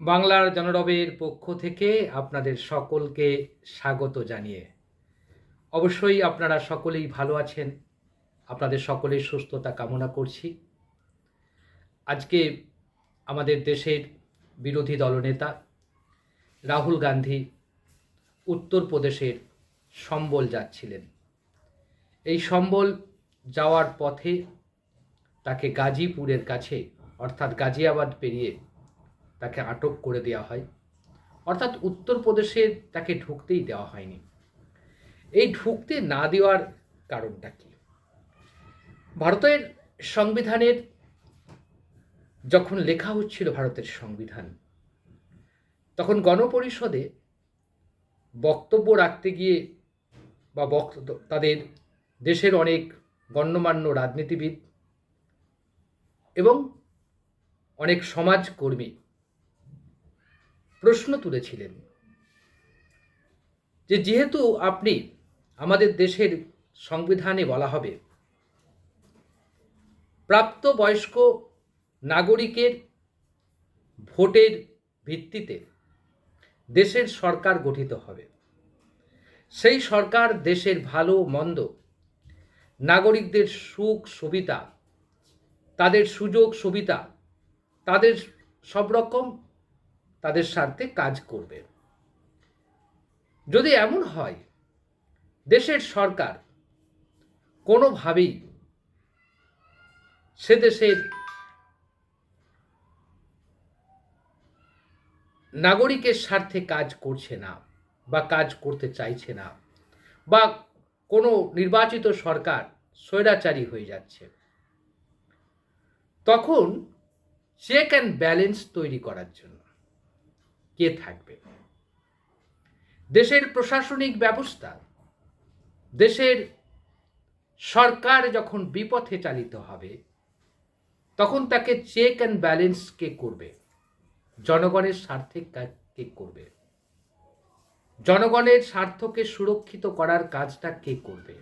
বাংলার জনরবের পক্ষ থেকে আপনাদের সকলকে স্বাগত জানিয়ে। অবশ্যই আপনারা সকলেই ভালো আছেন। আপনাদের সকলের সুস্থতা কামনা করছি। আজকে আমাদের দেশের বিরোধী দলনেতা রাহুল গান্ধী উত্তরপ্রদেশের সম্বল যাচ্ছিলেন। এই সম্বল যাওয়ার পথে তাকে গাজীপুরের কাছে, অর্থাৎ গাজিয়াবাদ পেরিয়ে তাকে আটক করে দেওয়া হয়। অর্থাৎ উত্তরপ্রদেশে তাকে ঢুকতেই দেওয়া হয়নি। এই ঢুকতে না দেওয়ার কারণটা কি? ভারতের সংবিধানের যখন লেখা হচ্ছিল ভারতের সংবিধান, তখন গণপরিষদে বক্তব্য রাখতে গিয়ে বা তাদের দেশের অনেক গণ্যমান্য রাজনীতিবিদ এবং অনেক সমাজকর্মী প্রশ্ন তুলেছিলেন যে যেহেতু আপনি আমাদের দেশের সংবিধানে বলা হবে, প্রাপ্তবয়স্ক নাগরিকের ভোটের ভিত্তিতে দেশের সরকার গঠিত হবে। সেই সরকার দেশের ভালো, মন্দ নাগরিকদের সুখ, সুবিধা, তাদের সুযোগ, সুবিধা, তাদের সব রকম তাদের স্বার্থে কাজ করবে। যদি এমন হয়, দেশের সরকার কোনোভাবেই সে দেশের নাগরিকের স্বার্থে কাজ করছে না বা কাজ করতে চাইছে না বা কোনো নির্বাচিত সরকার স্বৈরাচারী হয়ে যাচ্ছে, তখন চেক অ্যান্ড ব্যালেন্স তৈরি করার জন্য কে থাকবে? দেশের প্রশাসনিক ব্যবস্থা, দেশের সরকার যখন বিপথে চালিত হবে, তখন তাকে চেক অ্যান্ড ব্যালেন্স কে করবে? জনগণের স্বার্থে কে করবে? জনগণের স্বার্থকে সুরক্ষিত করার কাজটা কে করবে?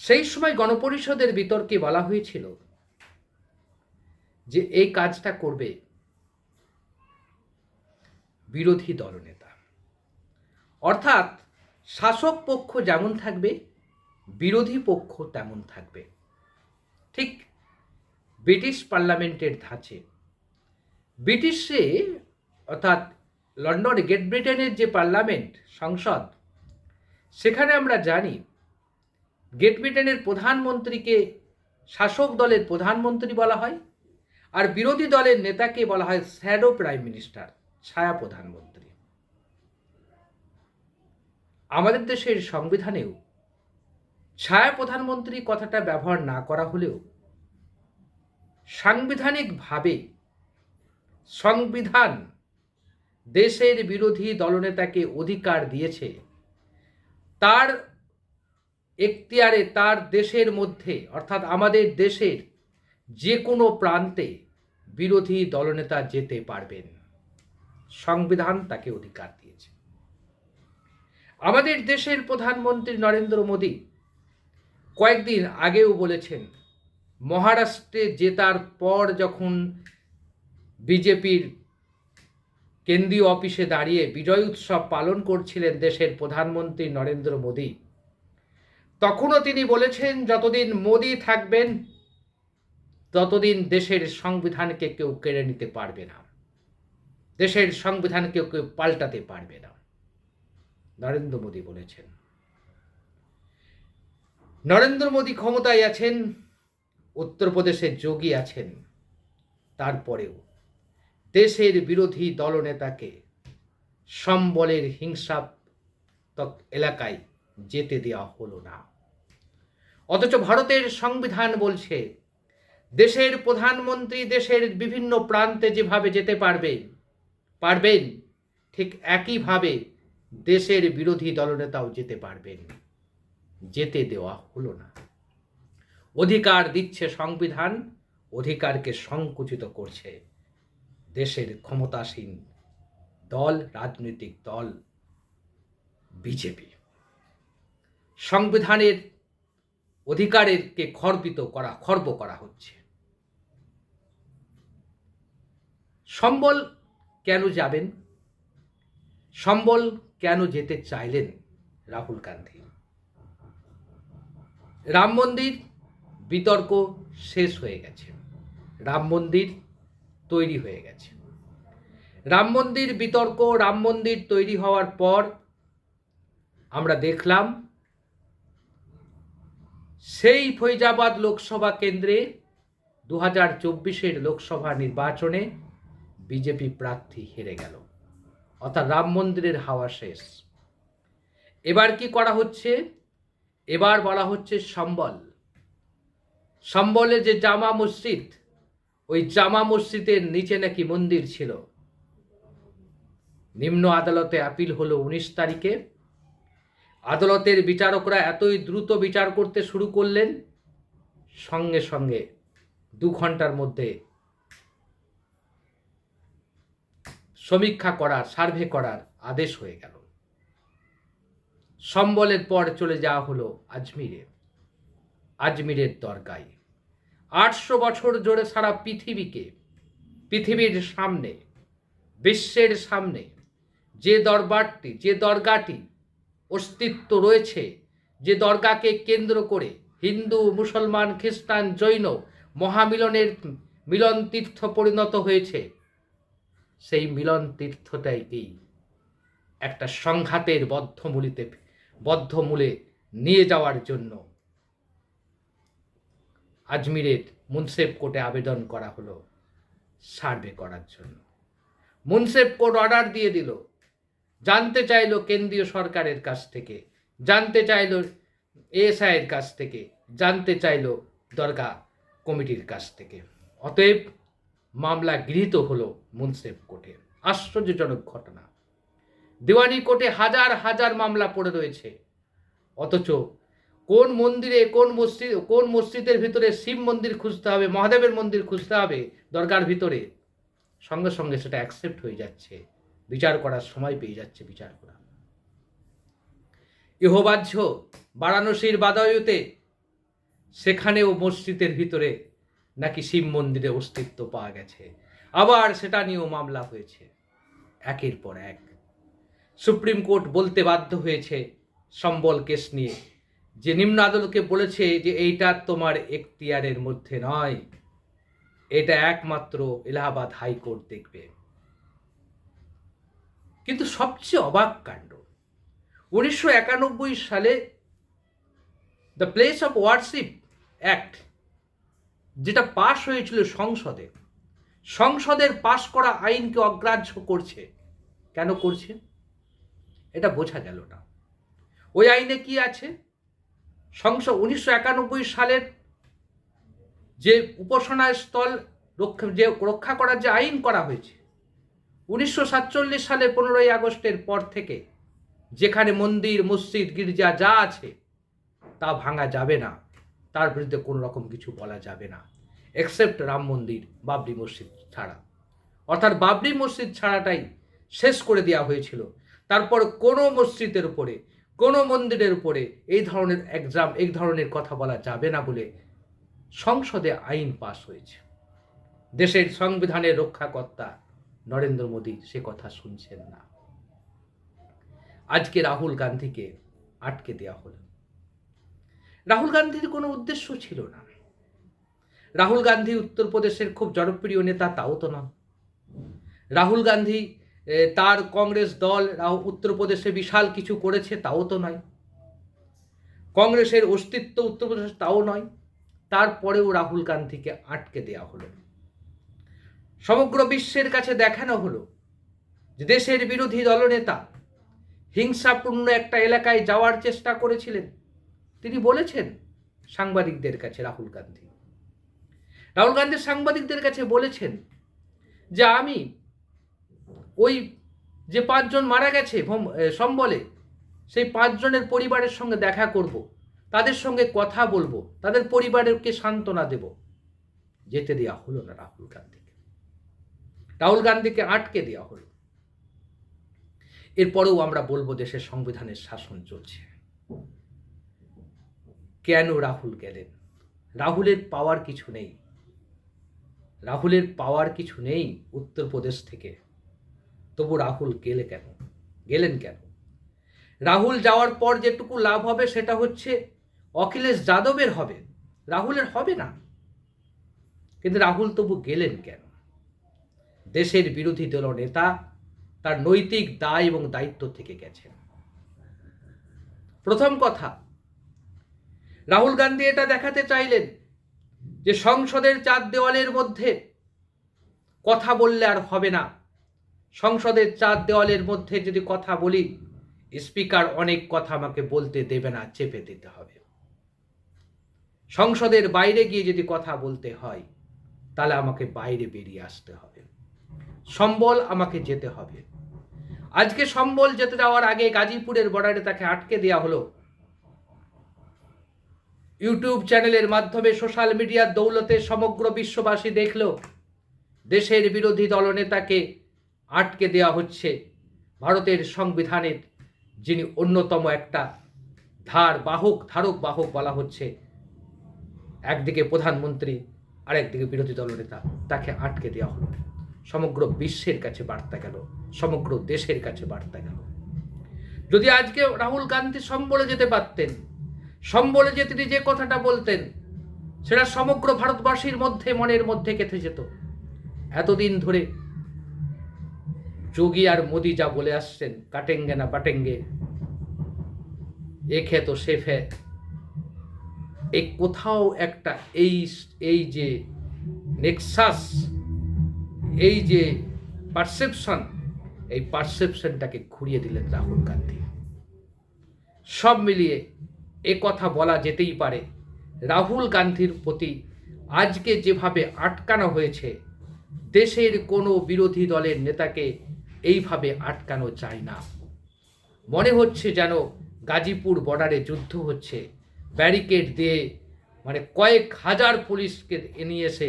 সেই সময় গণপরিষদের বিতর্কে বলা হয়েছিল যে এই কাজটা করবে বিরোধী দলনেতা। অর্থাৎ শাসক পক্ষ যেমন থাকবে, বিরোধী পক্ষ তেমন থাকবে। ঠিক ব্রিটিশ পার্লামেন্টের ধাঁচে। ব্রিটিশে, অর্থাৎ লন্ডনে, গ্রেট ব্রিটেনের যে পার্লামেন্ট, সংসদ, সেখানে আমরা জানি গ্রেট ব্রিটেনের প্রধানমন্ত্রীকে শাসক দলের প্রধানমন্ত্রী বলা হয়, আর বিরোধী দলের নেতাকে বলা হয় শ্যাডো প্রাইম মিনিস্টার। ছায়া প্রধানমন্ত্রী আমাদের দেশের সংবিধানেও ছায়া প্রধানমন্ত্রী কথাটা ব্যবহার না করা হলেও সাংবিধানিকভাবে সংবিধান দেশের বিরোধী দলনেতাকে অধিকার দিয়েছে, তার এখতিয়ারে তার দেশের মধ্যে, অর্থাৎ আমাদের দেশের যে কোনো প্রান্তে বিরোধী দলনেতা যেতে পারবেন। সংবিধান তাকে অধিকার দিয়েছে। আমাদের দেশের প্রধানমন্ত্রী নরেন্দ্র মোদী কয়েকদিন আগেও বলেছেন, মহারাষ্ট্রে জেতার পর যখন বিজেপির কেন্দ্রীয় অফিসে দাঁড়িয়ে বিজয় উৎসব পালন করছিলেন দেশের প্রধানমন্ত্রী নরেন্দ্র মোদী, তখনও তিনি বলেছেন, যতদিন মোদী থাকবেন, ততদিন দেশের সংবিধানকে কেউ কেড়ে নিতে পারবে না। দেশের সংবিধানকে কেউ কেউ পাল্টাতে পারবে না। নরেন্দ্র মোদী বলেছেন। নরেন্দ্র মোদী ক্ষমতায় আছেন, উত্তরপ্রদেশে যোগী আছেন, তারপরেও দেশের বিরোধী দলনেতাকে সম্বলের হিংসাত্মক এলাকায় যেতে দেওয়া হলো না। অথচ ভারতের সংবিধান বলছে, দেশের প্রধানমন্ত্রী দেশের বিভিন্ন প্রান্তে যেভাবে যেতে পারবে পারবেন? ঠিক একইভাবে দেশের বিরোধী দলনেতাও যেতে পারবেন। যেতে দেওয়া হলো না। অধিকার দিচ্ছে সংবিধান, অধিকারকে সংকুচিত করছে দেশের ক্ষমতাসীন দল, রাজনৈতিক দল, বিজেপি। সংবিধানের অধিকারেরকে খর্বিত করা, খর্ব করা হচ্ছে। সম্বল কেন যাবেন? সম্বল কেন যেতে চাইলেন রাহুল গান্ধী? রাম মন্দির বিতর্ক শেষ হয়ে গেছে। রাম মন্দির তৈরি হয়ে গেছে। রাম মন্দির বিতর্ক, রাম মন্দির তৈরি হওয়ার পর আমরা দেখলাম, সেই ফৈজাবাদ লোকসভা কেন্দ্রে দু হাজার চব্বিশের লোকসভা নির্বাচনে বিজেপি প্রার্থী হেরে গেল। অর্থাৎ রাম মন্দিরের হাওয়া শেষ। এবার কি করা হচ্ছে? এবার বলা হচ্ছে সম্বল। সম্বলে যে জামা মসজিদ, ওই জামা মসজিদের নিচে নাকি মন্দির ছিল। নিম্ন আদালতে আপিল হলো উনিশ তারিখে। আদালতের বিচারকরা এতই দ্রুত বিচার করতে শুরু করলেন। সঙ্গে সঙ্গে দু ঘণ্টার মধ্যে সমীক্ষা করার, সার্ভে করার আদেশ হয়ে গেল। সম্বলের পর চলে যাওয়া হলো আজমিরে। আজমিরের দরগায়। আটশো বছর জোরে সারা পৃথিবীকে, পৃথিবীর সামনে, বিশ্বের সামনে যে দরবারটি, যে দরগাটি অস্তিত্ব রয়েছে, যে দরগাকে কেন্দ্র করে হিন্দু, মুসলমান, খ্রিস্টান, জৈন মহামিলনের মিলন তীর্থ পরিণত হয়েছে সেই মিলন তীর্থটাইকেই একটা সংঘাতের বদ্ধমূলিতে বদ্ধমূলে নিয়ে যাওয়ার জন্য আজমিরের মুন্সেফ কোর্টে আবেদন করা হলো সার্ভে করার জন্য। মুন্সেফ কোর্ট অর্ডার দিয়ে দিল। জানতে চাইলো কেন্দ্রীয় সরকারের কাছ থেকে, জানতে চাইলো এএসআইয়ের কাছ থেকে, জানতে চাইলো দরগা কমিটির কাছ থেকে। অতএব মামলা গৃহীত হলো মুন্সেফ কোর্টে। আশ্চর্যজনক ঘটনা। দেওয়ানি কোর্টে হাজার হাজার মামলা পড়ে রয়েছে। অথচ কোন মন্দিরে, কোন মসজিদ, কোন মসজিদের ভিতরে শিব মন্দির খুঁজতে হবে, মহাদেবের মন্দির খুঁজতে হবে, দরগার ভিতরে? সঙ্গে সঙ্গে সেটা অ্যাকসেপ্ট হয়ে যাচ্ছে। বিচার করার সময় পেয়ে যাচ্ছে বিচার করা ইহবাহ্য বারাণসীর বাদায়ুতে, সেখানেও মসজিদের ভিতরে নাকি শিব মন্দিরে অস্তিত্ব পাওয়া গেছে? আবার সেটা নিয়েও মামলা হয়েছে। একের পর এক। সুপ্রিম কোর্ট বলতে বাধ্য হয়েছে সম্বল কেস নিয়ে। যে নিম্ন আদালতকে বলেছে যে এইটা তোমার এখতিয়ারের মধ্যে নয়। এটা একমাত্র এলাহাবাদ হাইকোর্ট দেখবে। কিন্তু সবচেয়ে অবাক কাণ্ড। উনিশশো একানব্বই সালে the place of worship act যেটা পাশ হয়েছিল সংসদে, সংসদের পাশ করা আইনকে অগ্রাহ্য করছে। কেন করছে? এটা বোঝা গেল না। ওই আইনে কি আছে? সংসদ উনিশশো একানব্বই সালের যে উপাসনা স্থল রক্ষা, যে রক্ষা করার যে আইন করা হয়েছে, উনিশশো সাতচল্লিশ সালের পনেরোই আগস্টের পর থেকে যেখানে মন্দির, মসজিদ, গির্জা যা আছে, তা ভাঙা যাবে না। তার বিরুদ্ধে কোনো রকম কিছু বলা যাবে না এক্সেপ্ট রাম মন্দির, বাবরি মসজিদ ছাড়া। অর্থাৎ বাবরি মসজিদ ছাড়াটাই শেষ করে দেওয়া হয়েছিল। তারপর কোনো মসজিদের উপরে, কোনো মন্দিরের উপরে এই ধরনের এক্সাম এই ধরনের কথা বলা যাবে না বলে সংসদে আইন পাশ হয়েছে। দেশের সংবিধানের রক্ষাকর্তা নরেন্দ্র মোদী সে কথা শুনছেন না। আজকে রাহুল গান্ধীকে আটকে দেওয়া হলো। রাহুল গান্ধীর কোনো উদ্দেশ্য ছিল না। রাহুল গান্ধী উত্তরপ্রদেশের খুব জনপ্রিয় নেতা, তাও তো নন। রাহুল গান্ধী তার কংগ্রেস দল উত্তরপ্রদেশে বিশাল কিছু করেছে, তাও তো নয়। কংগ্রেসের অস্তিত্ব উত্তরপ্রদেশ তাও নয়। তারপরেও রাহুল গান্ধীকে আটকে দেওয়া হলো। সমগ্র বিশ্বের কাছে দেখানো হলো যে দেশের বিরোধী দলনেতা হিংসাপূর্ণ একটা এলাকায় যাওয়ার চেষ্টা করেছিলেন। তিনি বলেছেন সাংবাদিকদের কাছে রাহুল গান্ধী। রাহুল গান্ধী সাংবাদিকদের কাছে বলেছেন যে আমি ওই যে পাঁচজন মারা গেছে সম্বলে, সেই পাঁচজনের পরিবারের সঙ্গে দেখা করব, তাদের সঙ্গে কথা বলব, তাদের পরিবারকে সান্ত্বনা দেব। যেতে দেওয়া হলো না রাহুল গান্ধীকে। রাহুল গান্ধীকে আটকে দেওয়া হলো। এরপরেও আমরা বলব দেশের সংবিধানের শাসন চলছে। কেন রাহুল গেলেন? রাহুলের পাওয়ার কিছু নেই। রাহুলের পাওয়ার কিছু নেই উত্তরপ্রদেশ থেকে। তবু রাহুল গেলে কেন? গেলেন কেন? রাহুল যাওয়ার পর যেটুকু লাভ হবে সেটা হচ্ছে অখিলেশ যাদবের হবে। রাহুলের হবে না। কিন্তু রাহুল তবু গেলেন কেন? দেশের বিরোধী দল নেতা তার নৈতিক দায় এবং দায়িত্ব থেকে গেছেন। প্রথম কথা রাহুল গান্ধী এটা দেখাতে চাইলেন যে সংসদের চার দেওয়ালের মধ্যে কথা বললে আর হবে না। সংসদের চার দেওয়ালের মধ্যে যদি কথা বলি, স্পিকার অনেক কথা আমাকে বলতে দেবে না, চেপে দিতে হবে। সংসদের বাইরে গিয়ে যদি কথা বলতে হয়, তাহলে আমাকে বাইরে বেরিয়ে আসতে হবে। সম্বল আমাকে যেতে হবে। আজকে সম্বল যেতে যাওয়ার আগে গাজীপুরের বর্ডারে তাকে আটকে দেওয়া হলো। ইউটিউব চ্যানেলের মাধ্যমে সোশ্যাল মিডিয়ার দৌলতে সমগ্র বিশ্ববাসী দেখল, দেশের বিরোধী দলনেতাকে আটকে দেওয়া হচ্ছে ভারতের সংবিধানের, যিনি অন্যতম একটা ধার বাহক, ধারক বাহক বলা হচ্ছে। একদিকে প্রধানমন্ত্রী, আরেকদিকে বিরোধী দলনেতা, তাকে আটকে দেওয়া হলো। সমগ্র বিশ্বের কাছে বার্তা গেল, সমগ্র দেশের কাছে বার্তা গেল। যদি আজকে রাহুল গান্ধী সম্বলে যেতে পারতেন সম্বলে যে তিনি যে কথাটা বলতেন, সেটা সমগ্র ভারতবাসীর মধ্যে মনের মধ্যে কেঁথে যেত। এতদিন ধরে যোগী আর মোদি যা বলে আসছেন, কাটেঙ্গে না পাটেঙ্গে, এ খেত সে ফে এই কোথাও একটা এই এই যে নেক্সাস, এই যে পারসেপশন, এই পারসেপশনটাকে ঘুরিয়ে দিলেন রাহুল গান্ধী। সব মিলিয়ে এ কথা বলা যেতেই পারে। রাহুল গান্ধীর প্রতি আজকে যেভাবে আটকানো হয়েছে, দেশের কোনো বিরোধী দলের নেতাকে এইভাবে আটকানো যায় না। মনে হচ্ছে যেন গাজীপুর বর্ডারে যুদ্ধ হচ্ছে। ব্যারিকেড দিয়ে মানে কয়েক হাজার পুলিশকে নিয়ে এসে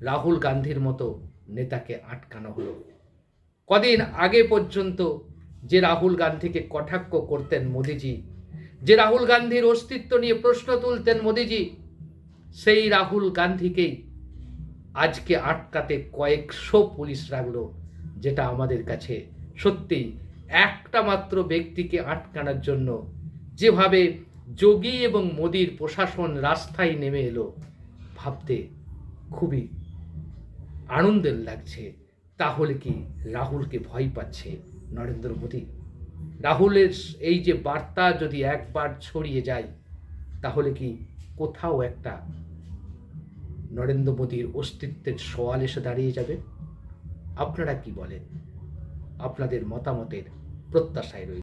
রাহুল গান্ধীর মতো নেতাকে আটকানো হলো। কদিন আগে পর্যন্ত যে রাহুল গান্ধীকে কটাক্ষ করতেন মোদিজি যে রাহুল গান্ধীর অস্তিত্ব নিয়ে প্রশ্ন তুলতেন মোদিজি, সেই রাহুল গান্ধীকেই আজকে আটকাতে কয়েকশো পুলিশ রাখল, যেটা আমাদের কাছে সত্যি একটা মাত্র ব্যক্তিকে আটকানোর জন্য যেভাবে যোগী এবং মোদির প্রশাসন রাস্তায় নেমে এলো, ভাবতে খুবই আনন্দের লাগছে। তাহলে কি রাহুলকে ভয় পাচ্ছে নরেন্দ্র মোদী? রাহুলের এই যে বার্তা যদি একবার ছড়িয়ে যায়, তাহলে কি কোথাও একটা নরেন্দ্র মোদীর অস্তিত্বের সওয়াল এসে দাঁড়িয়ে যাবে? আপনারা কি বলেন? আপনাদের মতামতের প্রত্যাশায় রয়েছে।